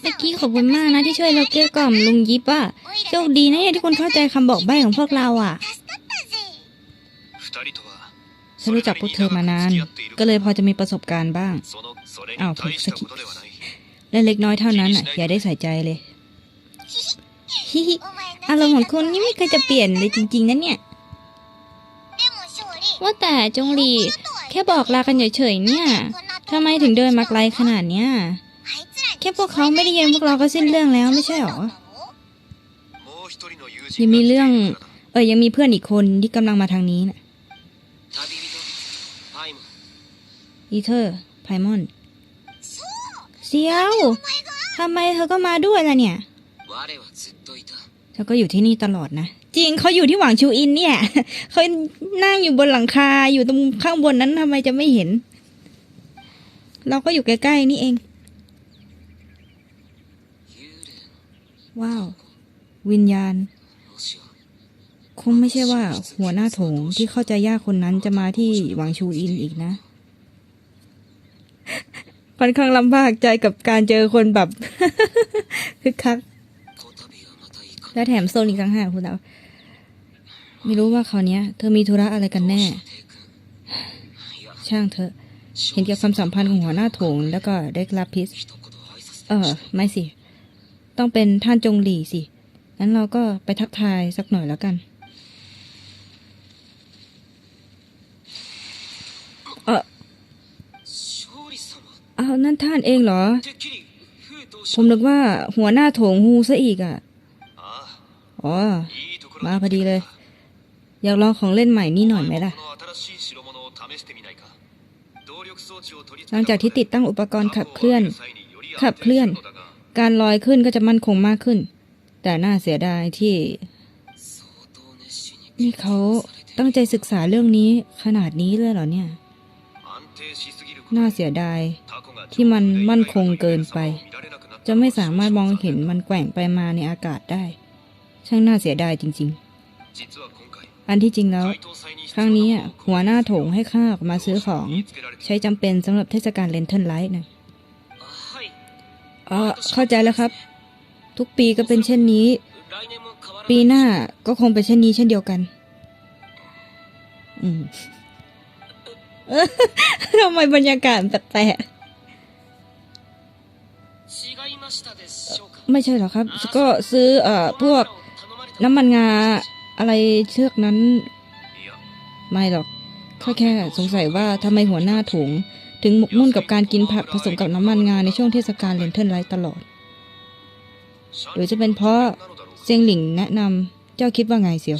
เมื่อกี้ขอบคุณมากนะที่ช่วยเราเกลี้ยกล่อมลุงยิบอะโชคดีนะเนี่ยที่คุณเข้าใจคำบอกใบ้ของพวกเราอะฉันรู้จักพวกเธอมานาน ก็เลยพอจะมีประสบการณ์บ้างอ้าวถูกสะกิดและเล็กน้อยเท่านั้นอะอย่าได้ใส่ใจเลยฮิฮิอารมณ์ของคุณนี่ไม่เคยจะเปลี่ยนเลยจริง ๆนะเนี่ย ว่าแต่จงหลีแค่บอกลากันเฉยๆเนี่ยทำไมถึงเดินมาไกลขนาดเนี้ย แค่พวกเขาไม่ได้ยินพวกเราก็สิ้นเรื่องแล้วไม่ใช่หรอ ยังมีเรื่อง เออยังมีเพื่อนอีกคนที่กำลังมาทางนี้นะอีเธอร์ไพมอนเซียวทำไมเธอก็มาด้วยล่ะเนี่ย เธอก็อยู่ที่นี่ตลอดนะ จริงเขาอยู่ที่หวังชูอินเนี่ยเขานั่งอยู่บนหลังคาอยู่ตรงข้างบนนั้นทำไมจะไม่เห็น เราก็อยู่ใกล้ๆนี่เอง ว้าว วิญญาณ คงไม่ใช่ว่า หัวหน้าโถงที่เข้าใจยากคนนั้นจะมาที่หวังชูอินอีกนะค่อนข้างลำบากใจกับการเจอคนแบบคึกคักและแถมโซนอีกต่างหากคุณเอาไม่รู้ว่าคราวเนี้ยเธอมีธุระอะไรกันแน่ ช่างเถอเห็นเกี่ยวกับความสัมพันธ์ของหัวหน้าโถงแล้วก็เด็กลาพิส เออ ไม่สิ ต้องเป็นท่านจงหลี่สิงั้นเราก็ไปทักทายสักหน่อยแล้วกัน เออเอานั่นท่านเองเหรอ ผมนึกว่าหัวหน้าโถงฮูซะอีกอะ อ๋อ มาพอดีเลย อยากลองของเล่นใหม่นี่หน่อยไหมล่ะหลังจากที่ติดตั้งอุปกรณ์ขับเคลื่อน ขับเคลื่อน การลอยขึ้นก็จะมั่นคงมากขึ้น แต่น่าเสียดายที่ นี่เขาตั้งใจศึกษาเรื่องนี้ขนาดนี้เลยเหรอเนี่ย น่าเสียดายที่มันมั่นคงเกินไป จะไม่สามารถมองเห็นมันแกว่งไปมาในอากาศได้ ช่างน่าเสียดายจริง ๆ อันที่จริงแล้ว ครั้งนี้อะหัวหน้าโถงให้ข้าออกมาซื้อของ ใช้จำเป็นสำหรับเทศกาลเลนเทิลไลท์นะ ออเข้าใจแล้วครับ ทุกปีก็เป็นเช่นนี้ ปีหน้าก็คงเป็นเช่นนี้เช่นเดียวกัน อืมทำไมบรรยากาศแปลกๆไม่ใช่หรอครับ ก็ซื้อเอ่อพวกน้ำมันงาอะไรเชือกนั้น ไม่หรอกข้าแค่สงสัยว่าทำไมหัวหน้าถุง ถึงหมกมุ่นกับการกินผักผสมกับน้ำมันงาในช่วงเทศกาลเลนเทิลไลท์ตลอด หรือจะเป็นเพราะเซียงหลิงแนะนำเจ้าคิดว่าไงเสียว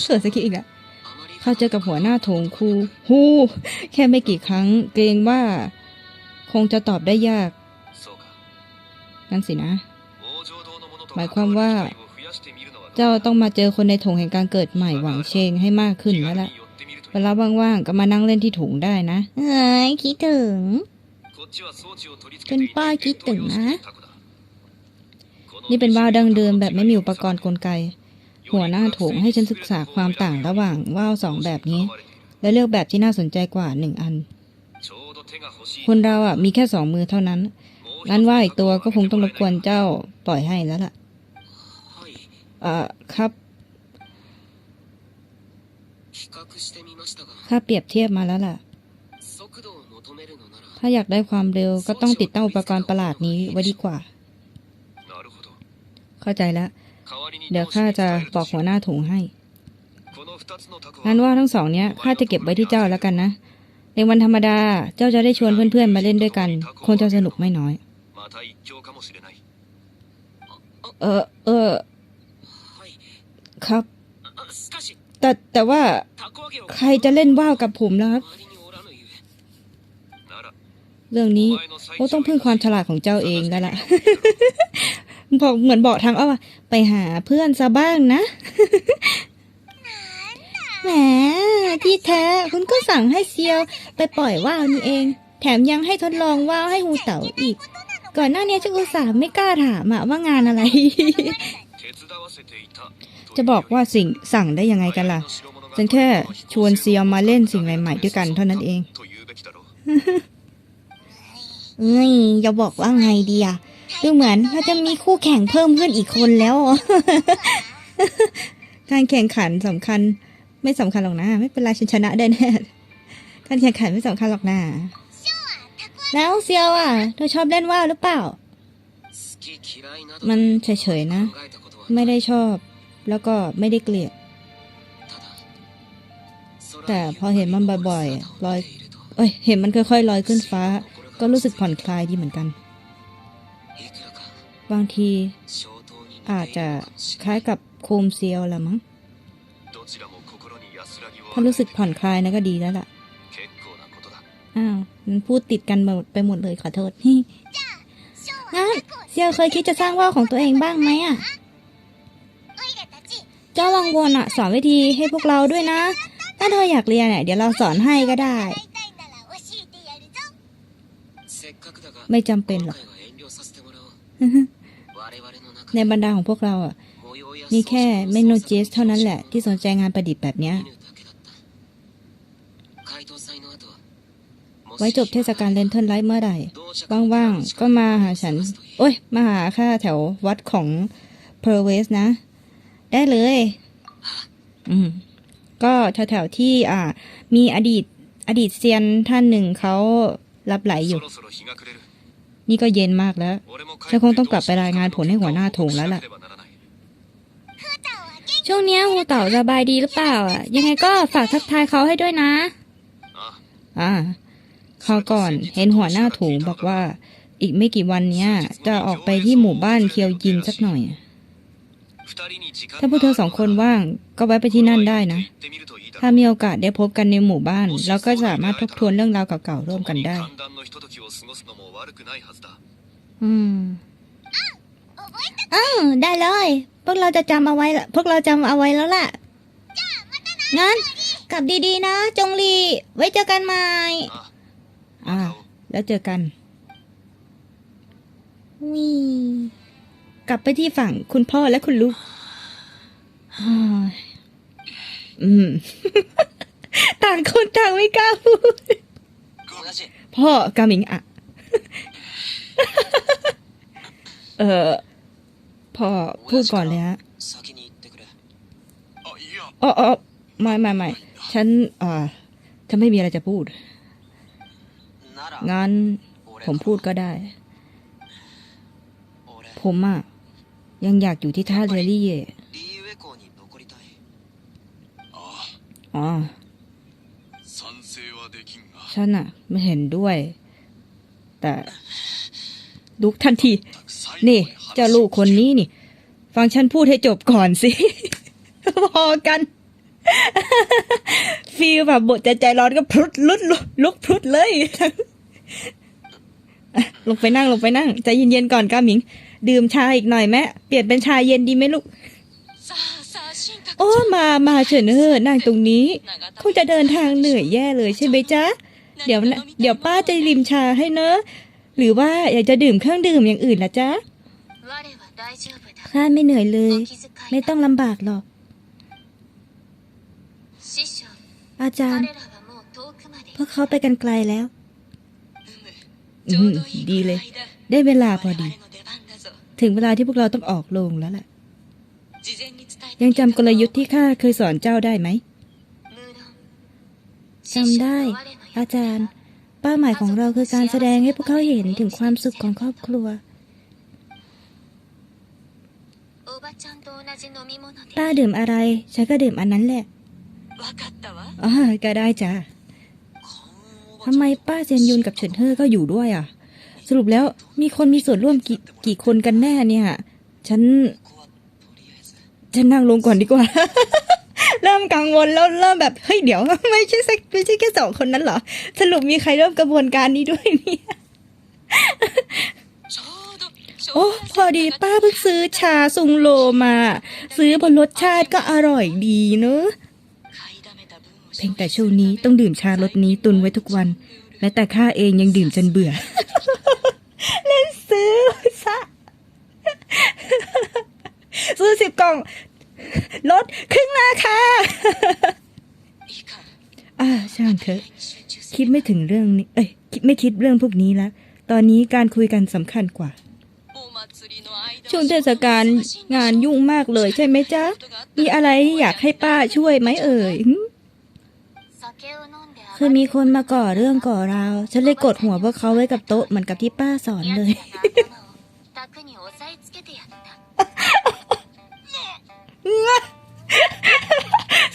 เสือจะคิดอีกแล้วเข้าเจอกับหัวหน้าโถงครูฮู้แค่ไม่กี่ครั้ง เกรงว่าคงจะตอบได้ยาก นั่นสินะ หมายความว่า เจ้าต้องมาเจอคนในโถงแห่งการเกิดใหม่หวังเชงให้มากขึ้นแล้วล่ะ เวลาว่างๆก็มานั่งเล่นที่ถุงได้นะเอ้ยคิดถึงเป็นป้าคิดถึงนะ นี่เป็นว่าวดังเดิมแบบไม่มีอุปกรณ์กลไก หัวหน้าโถงให้ฉันศึกษาความต่างระหว่างว่าวสองแบบนี้ และเลือกแบบที่น่าสนใจกว่าหนึ่งอัน คนเราอะมีแค่สองมือเท่านั้น งั้นว่าวอีกตัวก็คงต้องรบกวนเจ้าปล่อยให้แล้วล่ะเอ่อครับ ข้าเปรียบเทียบมาแล้วล่ะ ถ้าอยากได้ความเร็วก็ต้องติดตั้งอุปกรณ์ประหลาดนี้ไว้ดีกว่า เข้าใจแล้ว เดี๋ยวข้าจะบอกหัวหน้าถุงให้ งั้นว่าทั้งสองเนี้ยข้าจะเก็บไว้ที่เจ้าแล้วกันนะ ในวันธรรมดาเจ้าจะได้ชวนเพื่อนๆมาเล่นด้วยกัน คงจะสนุกไม่น้อย เออเออครับ แต่แต่ว่า ใครจะเล่นว่าวกับผมล่ะครับ เรื่องนี้ก็ต้องพึ่งความฉลาดของเจ้าเองแล้วล่ะบอกเหมือนบอกทางอ้อว่าไปหาเพื่อนซะบ้างนะแหมที่แท้คุณก็สั่งให้เซียว ไปปล่อยว่าวนี่เอง แถมยังให้ทดลองว่าวให้ฮูเต๋าอีก ก่อนหน้านี้ฉันอุตส่าห์ไม่กล้าถามอะว่างานอะไร จะบอกว่าสิ่งสั่งได้ยังไงกันล่ะ ฉันแค่ชวนเซียวมาเล่นสิ่งใหม่ๆด้วยกันเท่านั้นเอง เอ้ยจะบอกว่าไงดีอะดูเหมือนเราจะมีคู่แข่งเพิ่มขึ้นอีกคนแล้ว การแข่งขันสำคัญ ไม่สำคัญหรอกนะ ไม่เป็นไรฉันชนะได้แน่ การแข่งขันไม่สำคัญหรอกนะ แล้วเซียวอะ เธอชอบเล่นว่าวหรือเปล่า มันเฉยๆนะ ไม่ได้ชอบ แล้วก็ไม่ได้เกลียด แต่พอเห็นมันบ่อยๆลอยเอ้ยเห็นมันค่อยๆลอยขึ้นฟ้า ก็รู้สึกผ่อนคลายดีเหมือนกัน บางทีอาจจะคล้ายกับโคมเซียวละมั้งถ้ารู้สึกผ่อนคลายนะก็ดีแล้วล่ะ อ้าวมันพูดติดกันหมดไปหมดเลยขอโทษงั้นเซียวเคยคิดจะสร้างว่าวของตัวเองบ้างไหมอะ เจ้าวังวนอะ สอนวิธีให้พวกเราด้วยนะ ถ้าเธออยากเรียนเนี่ยเดี๋ยวเราสอนให้ก็ได้ ไม่จำเป็นหรอก ในบรรดาของพวกเราอะมีแค่เมโนเจสเท่านั้นแหละ ที่สนใจงานประดิษฐ์แบบเนี้ย ไว้จบเทศกาลเลนเทิร์นไลท์เมื่อไหร่ว่างๆ ก็มาหาฉัน โอ้ย มาหาข้าแถววัดของเพอร์เวสนะ ได้เลย อืม ก็แถวๆที่อ่ามีอดีตอดีตเซียนท่านหนึ่งเขารับไหลอยู่ นี่ก็เย็นมากแล้วฉันคงต้องกลับไปรายงานผลให้หัวหน้าโถงแล้วล่ะ ช่วงเนี้ยหูเต่าสบายดีหรือเปล่าอะ ยังไงก็ฝากทักทายเขาให้ด้วยนะ อ่าคราวก่อนเห็นหัวหน้าโถูบอกว่า อีกไม่กี่วันเนี้ย จะออกไปที่หมู่บ้านเคียวยินสักหน่อย ถ้าพวกเธอสองคนว่างก็แวะไปที่นั่นได้นะ ถ้ามีโอกาสได้พบกันในหมู่บ้าน เราก็สามารถทบทวนเรื่องราวเก่าๆร่วมกันได้ อืมอ้าวได้เลย พวกเราจะจำเอาไว้ละพวกเราจำเอาไว้แล้วล่ะ งั้น กลับดีๆนะ จงลี ไว้เจอกันใหม่ อ่า แล้วเจอกันวี กลับไปที่ฝั่งคุณพ่อและคุณลูกอ้ายอืม ต่างคนต่างไม่กล้าพูด พ่อกามิงอะ เออพ่อพูดก่อนเลยฮะอ๋ออ๋อไม่ไม่ไม่ฉันเอ่อฉันไม่มีอะไรจะพูด งั้นผมพูดก็ได้ ผมอะ ยังอยากอยู่ที่ท่าเรือลี่เย่อ๋อฉันอะไม่เห็นด้วย แต่ลุกทันที นี่เจ้าลูกคนนี้นี่ ฟังฉันพูดให้จบก่อนสิ พอกัน ฟีลแบบบทใจใจร้อนก็พรุดลุดลุกลุกพรุดเลยอะลงไปนั่งลงไปนั่ง ใจเย็นๆก่อนก้าหมิง ดื่มชาอีกหน่อยแม่เปลี่ยนเป็นชาเย็นดีไหมลูก โอ้มามาเฉินเออนั่งตรงนี้คงจะเดินทางเหนื่อยแย่เลยใช่ไหมจ๊ะ เดี๋ยวนะเดี๋ยวป้าจะริมชาให้เนอะ หรือว่าอยากจะดื่มเครื่องดื่มอย่างอื่นล่ะจ๊ะข้าไม่เหนื่อยเลย ไม่ต้องลำบากหรอก อาจารย์ พวกเขาไปกันไกลแล้ว ดีเลย ได้เวลาพอดี ถึงเวลาที่พวกเราต้องออกโรงแล้วแหละ ยังจำกลยุทธ์ที่ข้าเคยสอนเจ้าได้ไหมจำได้ อาจารย์ เป้าหมายของเราคือการแสดงให้พวกเขาเห็นถึงความสุขของครอบครัวป้าดื่มอะไร ฉันก็ดื่มอันนั้นแหละอ๋อก็ได้จ้ะทำไมป้าเซียนยุนกับเฉินเฮ่อก็อยู่ด้วยอะ สรุปแล้วมีคนมีส่วนร่วมกี่กี่คนกันแน่เนี่ย ฉัน ฉันนั่งลงก่อนดีกว่า เริ่มกังวลแล้วเริ่มแบบเฮ้ยเดี๋ยว ไม่ใช่สักไม่ใช่แค่สองคนนั้นเหรอ สรุปมีใครเริ่มกระบวนการนี้ด้วยเนี่ยโอ้พอดีป้าเพิ่งซื้อชาซุงโลมา ซื้อบนรสชาติก็อร่อยดีเนอะเพียงแต่ช่วงนี้ต้องดื่มชารสนี้ตุนไว้ทุกวัน และแต่ข้าเองยังดื่มจนเบื่อ เล่นซื้อซะซื้อสิบกล่อง ลดครึ่งราคาอ่าช่างเถอะ คิดไม่ถึงเรื่องนี้ เอ้ยคิดไม่คิดเรื่องพวกนี้แล้วตอนนี้การคุยกันสำคัญกว่า ช่วงเทศกาลงานยุ่งมากเลยใช่ไหมจ๊ะ มีอะไรอยากให้ป้าช่วยไหมเอ่ย คยมีคนมาก่อเรื่องก่อราว ฉันเลยกดหัวพวกเขาไว้กับโต๊ะเหมือนกับที่ป้าสอนเลย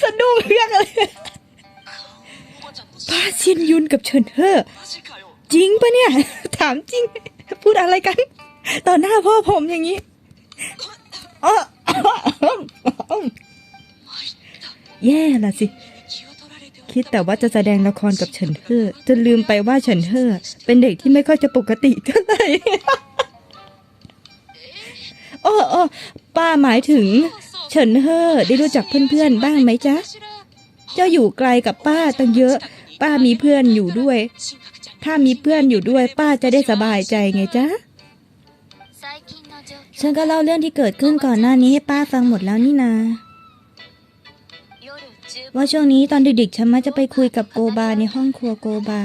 สะดุ้งเรียกเลยป้าชินยุนกับเฉินเฮอจริงปะเนี่ย ถามจริง พูดอะไรกัน ต่อหน้าพ่อผมอย่างนี้อ้อแย่ละสิ คิดแต่ว่าจะแสดงละครกับเฉินเฮ่อจนลืมไปว่าเฉินเฮ่อเป็นเด็กที่ไม่ค่อยจะปกติเท่าไหร่โอ้โอ้ป้าหมายถึง เฉินเฮ่อได้รู้จักเพื่อนๆบ้างไหมจ๊ะ เจ้าอยู่ไกลกับป้าตั้งเยอะ ป้ามีเพื่อนอยู่ด้วย ถ้ามีเพื่อนอยู่ด้วย ป้าจะได้สบายใจไงจ๊ะฉันก็เล่าเรื่องที่เกิดขึ้นก่อนหน้านี้ให้ป้าฟังหมดแล้วนี่นา ว่าช่วงนี้ตอนดึกๆฉันมักจะไปคุยกับโกบาในห้องครัวโกบา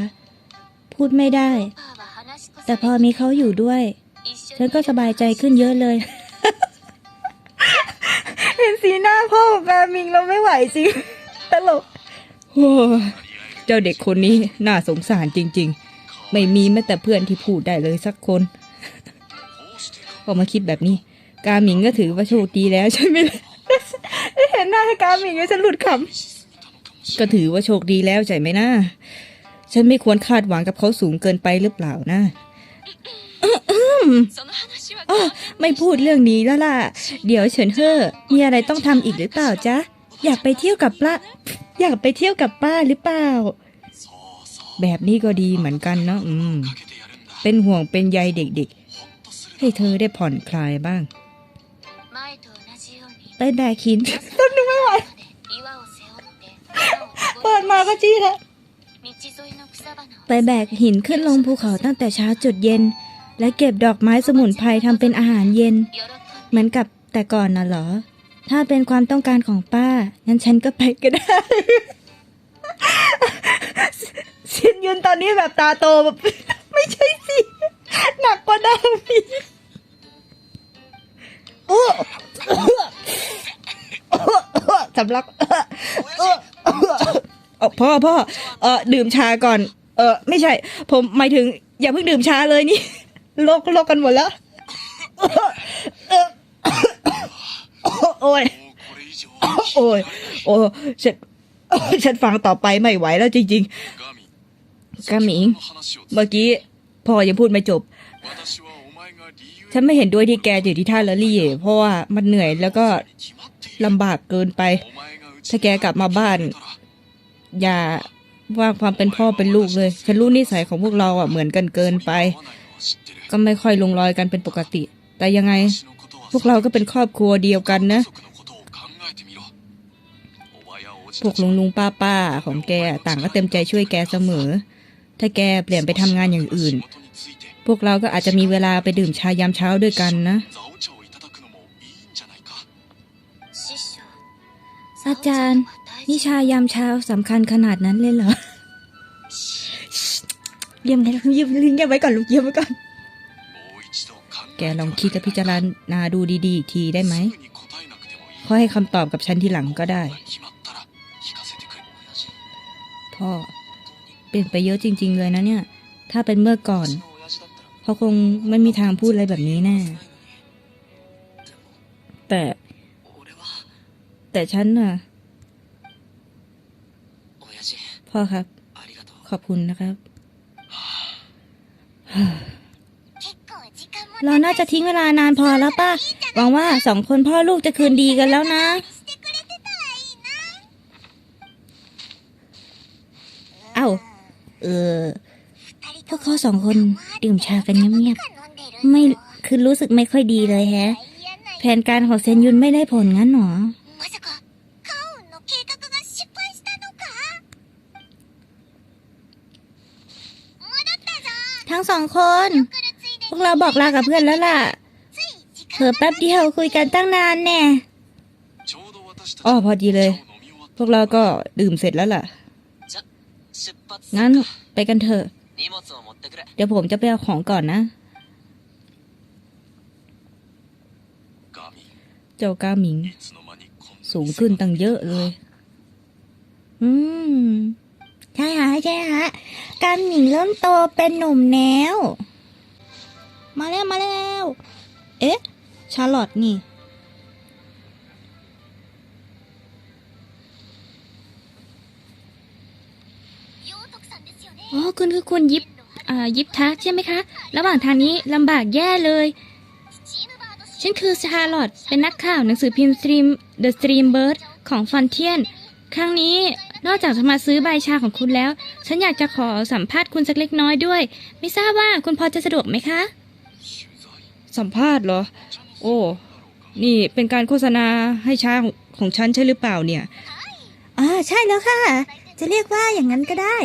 พูดไม่ได้ แต่พอมีเขาอยู่ด้วย ฉันก็สบายใจขึ้นเยอะเลย เห็นสีหน้าพ่อของกามิงเราไม่ไหวจริงตลกโอ้เจ้าเด็กคนนี้น่าสงสารจริง ๆ ไม่มีแม้แต่เพื่อนที่พูดได้เลยสักคนพอมาคิดแบบนี้ กาหมิงก็ถือว่าโชคดีแล้วใช่ไหมล่ะ เห็นหน้ากามิงก็ฉันหลุดขำก็ถือว่าโชคดีแล้วใช่ไหมนะ ฉันไม่ควรคาดหวังกับเขาสูงเกินไปหรือเปล่านะอ้อไม่พูดเรื่องนี้แล้วล่ะ เดี๋ยวเฉินเฮ่อมีอะไรต้องทำอีกหรือเปล่าจ๊ะ อยากไปเที่ยวกับป้า อยากไปเที่ยวกับป้าหรือเปล่า แบบนี้ก็ดีเหมือนกันเนาะอืม เป็นห่วงเป็นใยเด็กๆ ให้เธอได้ผ่อนคลายบ้าง ไปแบกหินต้นนึงไม่ไหวเปิดมาก็จี้แล้วไปแบกหินขึ้นลงภูเขาตั้งแต่เช้าจุดเย็น และเก็บดอกไม้สมุนไพรทำเป็นอาหารเย็น เหมือนกับแต่ก่อนน่ะเหรอ ถ้าเป็นความต้องการของป้า งั้นฉันก็ไปก็ได้ชินยุนตอนนี้แบบตาโตแบบ ไม่ใช่สิ หนักกว่าเดิมอีกโอ้ สำลักเออพ่อพ่อเออดื่มชาก่อน เออไม่ใช่ ผมหมายถึง อย่าเพิ่งดื่มชาเลยนี่โลกโลกกันหมดแล้วโอ้ยโอ้ยโอ้ยฉันฉันฟังต่อไปไม่ไหวแล้วจริงๆกาหมิงเมื่อกี้พ่อยังพูดไม่จบ ฉันไม่เห็นด้วยที่แกอยู่ที่ท่าละลี่ เพราะว่ามันเหนื่อยแล้วก็ลำบากเกินไป ถ้าแกกลับมาบ้าน อย่าว่าความเป็นพ่อเป็นลูกเลย ฉันรู้นิสัยของพวกเราอะเหมือนกันเกินไป ก็ไม่ค่อยลงรอยกันเป็นปกติ แต่ยังไง พวกเราก็เป็นครอบครัวเดียวกันนะพวกลุงลุงป้าป้าของแกต่างก็เต็มใจช่วยแกเสมอ ถ้าแกเปลี่ยนไปทำงานอย่างอื่น พวกเราก็อาจจะมีเวลาไปดื่มชายามเช้าด้วยกันนะ อาจารย์นิชายามเช้าสำคัญขนาดนั้นเลยเหรอเยี่ยมเลยเยี่ยมเยี่ยมไว้ก่อนลูกเยี่ยมไว้ก่อน แกลองคิดและพิจารณาดูดีๆอีกทีได้ไหมค่อยให้คำตอบกับฉันทีหลังก็ได้ พ่อ เปลี่ยนไปเยอะจริง ๆ เลยนะเนี่ย ถ้าเป็นเมื่อก่อน เขาคงไม่มีทางพูดอะไรแบบนี้แน่ แต่ แต่ฉันน่ะ พ่อครับ ขอบคุณนะครับ เราน่าจะทิ้งเวลานานพอแล้วป่ะหวังว่าสองคนพ่อลูกจะคืนดีกันแล้วนะเอ้า เออพ วกเขสองคนดื่มชากันเงียบๆไม่คือรู้สึกไม่ค่อยดีเลยแฮะ แผนการของเซนยุนไม่ได้ผลงั้นหรอทั้งสองคน พวกเราบอกลากับเพื่อนแล้วล่ะเผอแป๊บเดียวคุยกันตั้งนานแน่อ้อพอดีเลย พวกเราก็ดื่มเสร็จแล้วล่ะ งั้นไปกันเถอะ เดี๋ยวผมจะไปเอาของก่อนนะเจ้าก้ามิง สูงขึ้นตั้งเยอะเลย อืม ใช่ฮะใช่ฮะก้ามิงเริ่มโตเป็นหนุ่มแล้ว มาแล้วมาแล้ว เอ๊ะ ชาร์ลอตต์นี่ อ๋อคุณคือคุณยิบอ่ายิบทักใช่ไหมคะ ระหว่างทางนี้ลำบากแย่เลย ฉันคือชาร์ลอตเป็นนักข่าวหนังสือพิมพ์สตรีม The Stream Birth ของฟอนเทียน ครั้งนี้นอกจากจะมาซื้อใบชาของคุณแล้ว ฉันอยากจะขอสัมภาษณ์คุณสักเล็กน้อยด้วย ไม่ทราบว่าคุณพอจะสะดวกไหมคะ สัมภาษณ์เหรอ โอ้ นี่เป็นการโฆษณาให้ชาของฉันใช่หรือเปล่าเนี่ย อ่าใช่แล้วค่ะ จะเรียกว่าอย่างนั้นก็ได้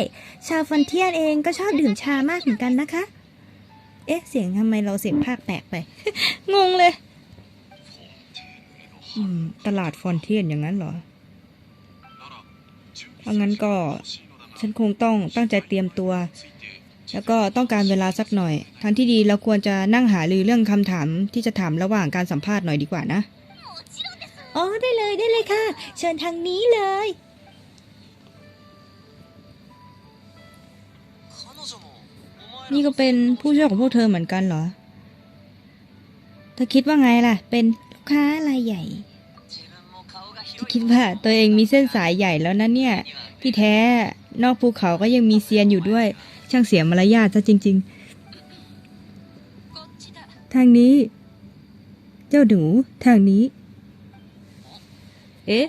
ชาวฟอนเทียนเองก็ชอบดื่มชามากเหมือนกันนะคะ เอ๊ะ เสียงทำไมเราเสียงภาคแปลกไป งงเลย ตลาดฟอนเทียนอย่างนั้นเหรอถ้างั้นก็ฉันคงต้องตั้งใจเตรียมตัว แล้วก็ต้องการเวลาสักหน่อย ทางที่ดีเราควรจะนั่งหารือเรื่องคำถามที่จะถามระหว่างการสัมภาษณ์หน่อยดีกว่านะ อ๋อ ได้เลยได้เลยค่ะ เชิญทางนี้เลย นี่ก็เป็นผู้ช่วยของพวกเธอเหมือนกันเหรอ เธอคิดว่าไงล่ะ เป็นลูกค้ารายใหญ่เธอคิดว่าตัวเองมีเส้นสายใหญ่แล้วนะเนี่ย ที่แท้นอกภูเขาก็ยังมีเซียนอยู่ด้วย ช่างเสียมารยาทซะจริง ๆ ทางนี้ เจ้าหนูทางนี้ เอ๊ะ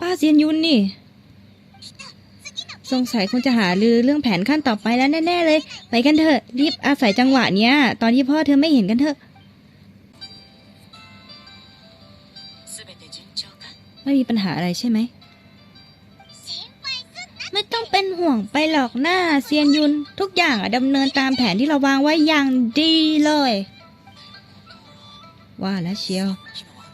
ป้าเซียนยุนนี่ สงสัยคงจะหาลือเรื่องแผนขั้นต่อไปแล้วแน่ ๆ เลย ไปกันเถอะ รีบอาศัยจังหวะเนี้ย ตอนที่พ่อเธอไม่เห็นกันเถอะ ไม่มีปัญหาอะไรใช่ไหม ไม่ต้องเป็นห่วงไปหรอกหน้าเซียนยุน ทุกอย่างดำเนินตามแผนที่เราวางไว้อย่างดีเลย ว่าแล้วเชียว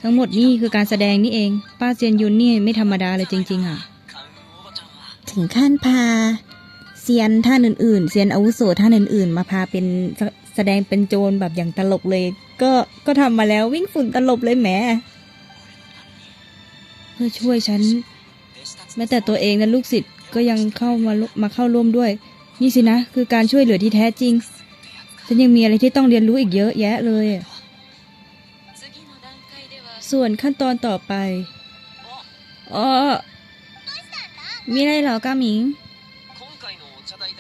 ทั้งหมดนี่คือการแสดงนี่เอง ป้าเซียนยุนนี่ไม่ธรรมดาเลยจริง ๆอะ ถึงขั้นพาเซียนท่านอื่นๆเซียนอาวุโสท่านอื่น ๆ มาพาเป็นแสดงเป็นโจรแบบอย่างตลกเลย ก็ก็ทำมาแล้ววิ่งฝุ่นตลบเลยแหมเพื่อช่วยฉัน แม้แต่ตัวเองและลูกศิษย์ก็ยังเข้ามามาเข้าร่วมด้วย นี่สินะ คือการช่วยเหลือที่แท้จริง ฉันยังมีอะไรที่ต้องเรียนรู้อีกเยอะแยะเลย ส่วนขั้นตอนต่อไปอ๋อ ไม่ได้หรอก้ามิง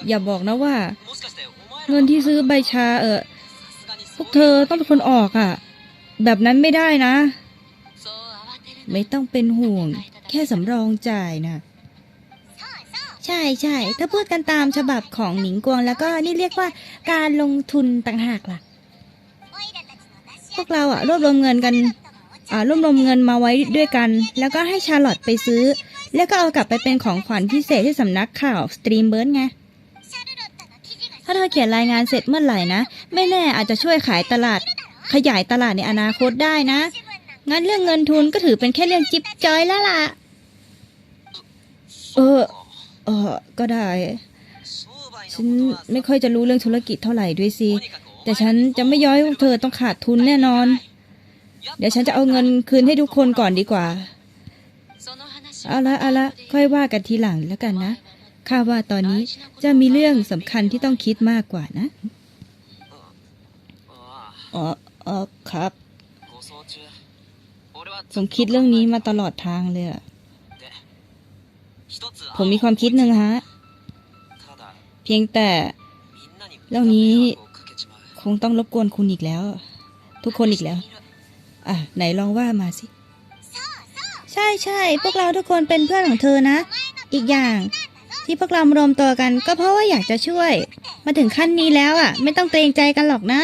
อย่าบอกนะว่า เงินที่ซื้อใบชาเออพวกเธอต้องเป็นคนออกอะ่ะ แบบนั้นไม่ได้นะ ไม่ต้องเป็นห่วง แค่สำรองจ่ายนะใช่ใช่ถ้าพูดกันตามฉบับของหนิงกวงแล้วก็นี่เรียกว่าการลงทุนต่างหากล่ะ พวกเราอะรวบรวมเงินกันอ่ารวบรวมเงินมาไว้ด้วยกัน แล้วก็ให้ชาลอตไปซื้อ แล้วก็เอากลับไปเป็นของขวัญพิเศษที่สำนักข่าวสตรีมเบิร์ดไง ถ้าเธอเขียนรายงานเสร็จเมื่อไหร่นะ ไม่แน่อาจจะช่วยขายตลาด ขยายตลาดในอนาคตได้นะ งั้นเรื่องเงินทุนก็ถือเป็นแค่เรื่องจิ๊บจอยแล้วล่ะ เออ เออ ก็ได้ ฉันไม่ค่อยจะรู้เรื่องธุรกิจเท่าไหร่ด้วยสิ แต่ฉันจะไม่ย้อยพวกเธอต้องขาดทุนแน่นอน เดี๋ยวฉันจะเอาเงินคืนให้ทุกคนก่อนดีกว่า เอาละเอาละค่อยว่ากันทีหลังแล้วกันนะข้าว่าตอนนี้จะมีเรื่องสำคัญที่ต้องคิดมากกว่านะอ๋อครับ ผมคิดเรื่องนี้มาตลอดทางเลยอะผมมีความคิดหนึ่งฮะ เพียงแต่เรื่องนี้คงต้องรบกวนคุณอีกแล้ว ทุกคนอีกแล้ว อะ ไหนลองว่ามาสิ ใช่ใช่พวกเราทุกคนเป็นเพื่อนของเธอนะ อีกอย่าง ที่พวกเรารวมตัวกันก็เพราะว่าอยากจะช่วย มาถึงขั้นนี้แล้วอะ ไม่ต้องเกรงใจกันหรอกนะ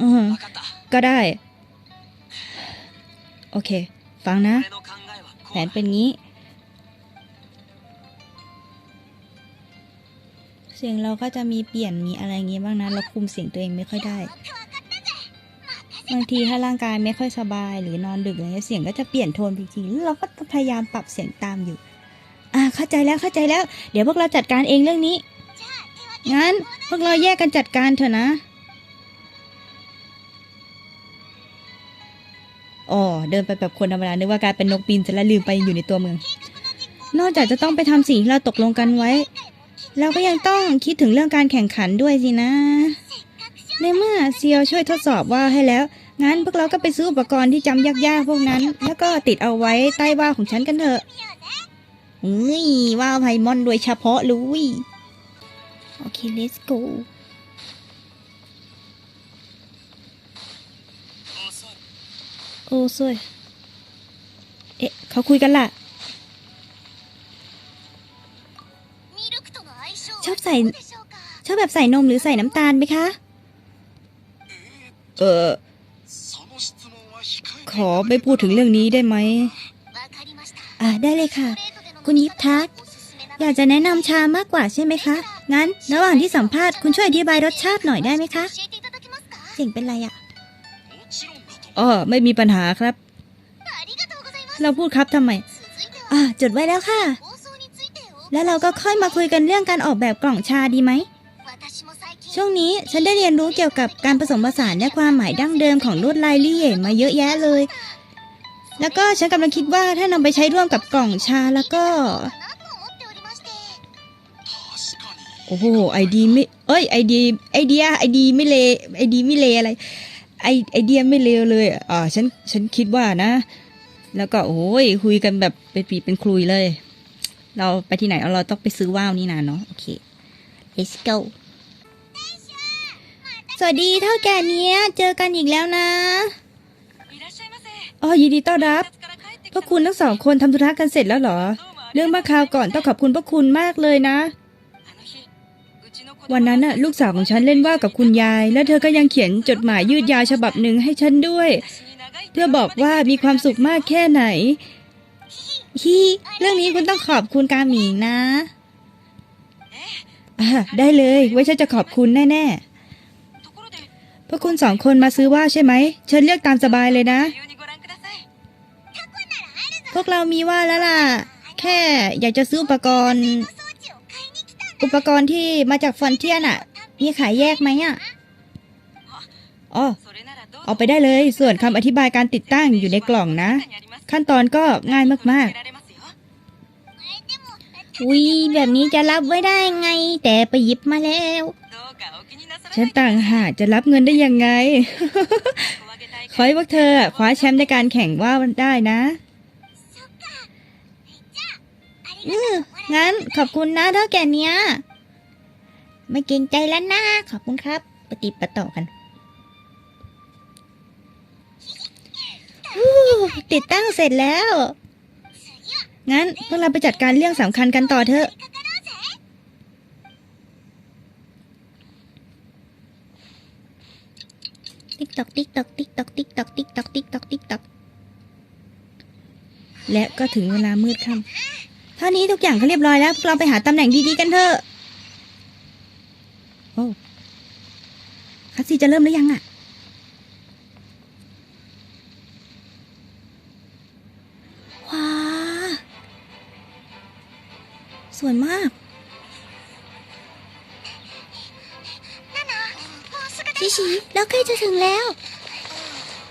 อก็ได้ โอเค ฟังนะ แผนเป็นงี้ เสียงเราก็จะมีเปลี่ยนมีอะไรงี้บ้างนะ เราคุมเสียงตัวเองไม่ค่อยได้ บางทีถ้าร่างกายไม่ค่อยสบายหรือนอนดึกอะไรเสียงก็จะเปลี่ยนโทนไปทีเราก็พยายามปรับเสียงตามอยู่ อ่าเข้าใจแล้วเข้าใจแล้ว เดี๋ยวพวกเราจัดการเองเรื่องนี้ งั้นพวกเราแยกกันจัดการเถอะนะอ๋อเดินไปแบบคนธรรมดานึกว่าการเป็นนกปีนจะละลืมไปอยู่ในตัวเมือง นอกจากจะต้องไปทำสิ่งที่เราตกลงกันไว้เราก็ยังต้องคิดถึงเรื่องการแข่งขันด้วยสินะ ในเมื่อเซียวช่วยทดสอบว่าให้แล้ว งั้นพวกเราก็ไปซื้ออุปกรณ์ที่จำยากๆพวกนั้น แล้วก็ติดเอาไว้ใต้ว่าของฉันกันเถอะเฮ้ยว่าวไพมอนโดยเฉพาะลุยโอเค let's go โอ้ซวยเอ๊ะ เขาคุยกันล่ะ ชอบใส่ ชอบแบบใส่นมหรือใส่น้ำตาลไหมคะ เออขอไม่พูดถึงเรื่องนี้ได้ไหมอ่าได้เลยค่ะ คุณยิปทักอยากจะแนะนำชามากกว่าใช่ไหมคะ งั้น ระหว่างที่สัมภาษณ์คุณช่วยอธิบายรสชาติหน่อยได้ไหมคะเสียงเป็นไรอะ่ะอ๋อไม่มีปัญหาครับ เราพูดครับทำไมอ่าจดไว้แล้วค่ะ แล้วเราก็ค่อยมาคุยกันเรื่องการออกแบบกล่องชาดีไหม ช่วงนี้ฉันได้เรียนรู้เกี่ยวกับการผสมผสานและความหมายดั้งเดิมของลวดลายลี่เย่มาเยอะแยะเลย แล้วก็ฉันกำลังคิดว่าถ้านำไปใช้ร่วมกับกล่องชาแล้วก็ โอ้โหไอดีไม่เอ้ยไอดีไอเดียไอดีไม่เลไอดีไม่เลอะไรไอไอเดียไม่เลวเลยอ่าฉันฉันคิดว่านะ แล้วก็โอ้ยคุยกันแบบเป็นปีเป็นคลุยเลย เราไปที่ไหนเราต้องไปซื้อว่าวนี่นะเนาะโอเค let's go สวัสดีเท่าแก่เนี้ย เจอกันอีกแล้วนะอ๋อยินดีต้อนรับ พวกคุณทั้งสองคนทำธุระกันเสร็จแล้วเหรอ เรื่องเมื่อคราวก่อนต้องขอบคุณพวกคุณมากเลยนะ วันนั้นน่ะลูกสาวของฉันเล่นว่าวกับคุณยาย แล้วเธอก็ยังเขียนจดหมายยืดยาวฉบับหนึ่งให้ฉันด้วย เพื่อบอกว่ามีความสุขมากแค่ไหนฮีเรื่องนี้คุณต้องขอบคุณกาหมิงนะ ได้เลยไว้ฉันจะขอบคุณแน่ๆ พวกคุณสองคนมาซื้อว่าใช่ไหม เชิญเลือกตามสบายเลยนะ พวกเรามีว่าแล้วล่ะ แค่อยากจะซื้ออุปกรณ์ อุปกรณ์ที่มาจากฟอนเทียนอะมีขายแยกไหมอะอ๋อเอาไปได้เลย ส่วนคำอธิบายการติดตั้งอยู่ในกล่องนะ ขั้นตอนก็ง่ายมากๆวีแบบนี้จะรับไว้ได้ไง แต่ไปหยิบมาแล้ว ฉันต่างหากจะรับเงินได้ยังไง ขอให้พวกเธอคว้าแชมป์ในการแข่งว่ามันได้นะงั้นขอบคุณนะเท่าแก่เนี้ย ไม่เกรงใจแล้วนะ ขอบคุณครับ ปฏิปต่อกัน ติดตั้งเสร็จแล้ว งั้นพวกเราไปจัดการเรื่องสำคัญกันต่อเถอะ ติ๊กตอกติ๊กตอกติ๊กตอกติ๊กตอกติ๊กตอกติ๊กตอกติ๊กตอกและก็ถึงเวลามืดค่ำเท่านี้ทุกอย่างก็เรียบร้อยแล้วเราไปหาตำแหน่งดีๆกันเถอะโอ้คัสซีจะเริ่มหรือยังอะว้าสวยมาก เราใกล้จะถึงแล้ว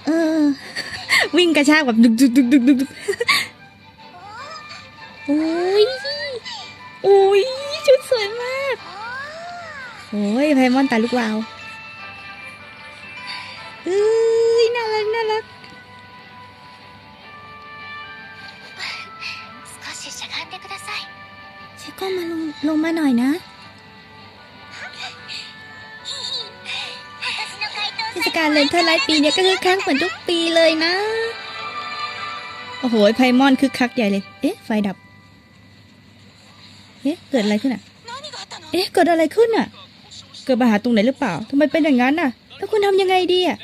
เออ วิ่งกระชากแบบดึกดึกดึกดึกดึกดึกโอ้ยโอ้ยชุดสวยมาก โอ้ยไพมอนตาลูกวาว เนี่ยก็คือคักเหมือนทุกปีเลยนะ โอ้โหไพมอนคึกคักใหญ่เลย เอ๊ะ ไฟดับ เอ๊ะ เกิดอะไรขึ้นอะ เอ๊ะ เกิดอะไรขึ้นอะ เกิดปัญหาตรงไหนหรือเปล่าทำไมเป็นอย่างนั้นอะ แล้วคุณทำยังไงดีอะ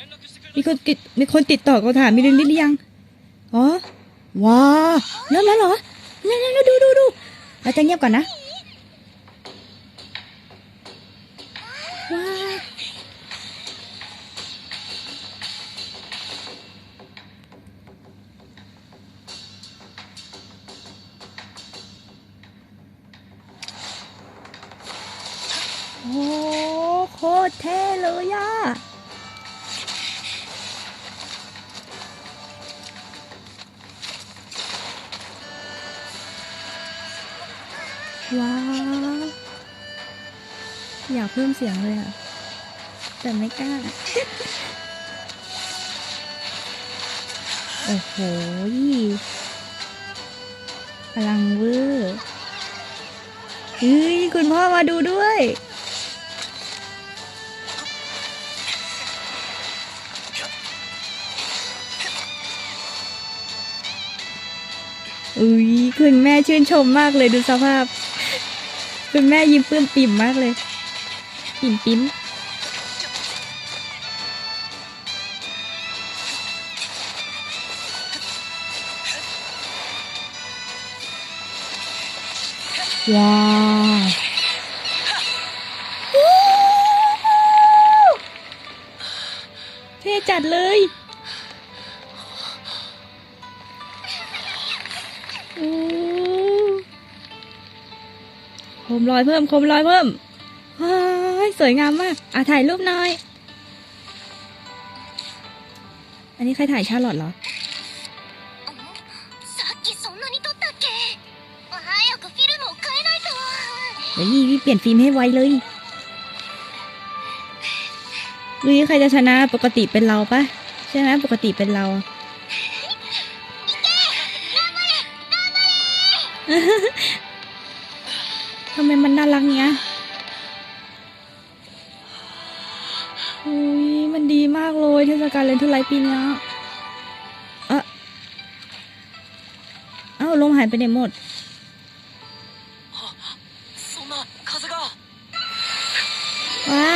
มีคนติดมีคนติดต่อกัาถามมิรินหรือยัง อ๋อ ว้าแล้วแล้วเหรอแล้วแล้วดูดูดูอาจารย์เงียบก่อนนะ อยากเพิ่มเสียงเลยอะแต่ไม่กล้า โอ้โหพลังเวอร์เฮ้ยคุณพ่อมาดูด้วย อุ้ยคุณแม่ชื่นชมมากเลยดูสภาพ คุณแม่ยิ้มปลื้มปิ่มมากเลย ปิ่มปิ๊มว้าวเท่จัดเลยโอ้โคมลอยเพิ่มโคมลอยเพิ่มว้า ยสวยงามมากอะถ่ายรูปหน่อย อันนี้ใครถ่ายชาลอตเหรอเดี๋ยวยี่พี่เปลี่ยนฟิล์มให้ไวเลยดูยี่ใครจะชนะปกติเป็นเราปะใช่ไหมปกติเป็นเรา หมดว้า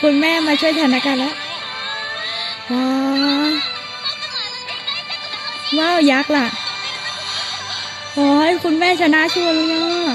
คุณแม่มาช่วยสถานการณ์แล้วว้าว้าวยักษ์ล่ะโอ้ยคุณแม่ชนะชัวร์เลยอะ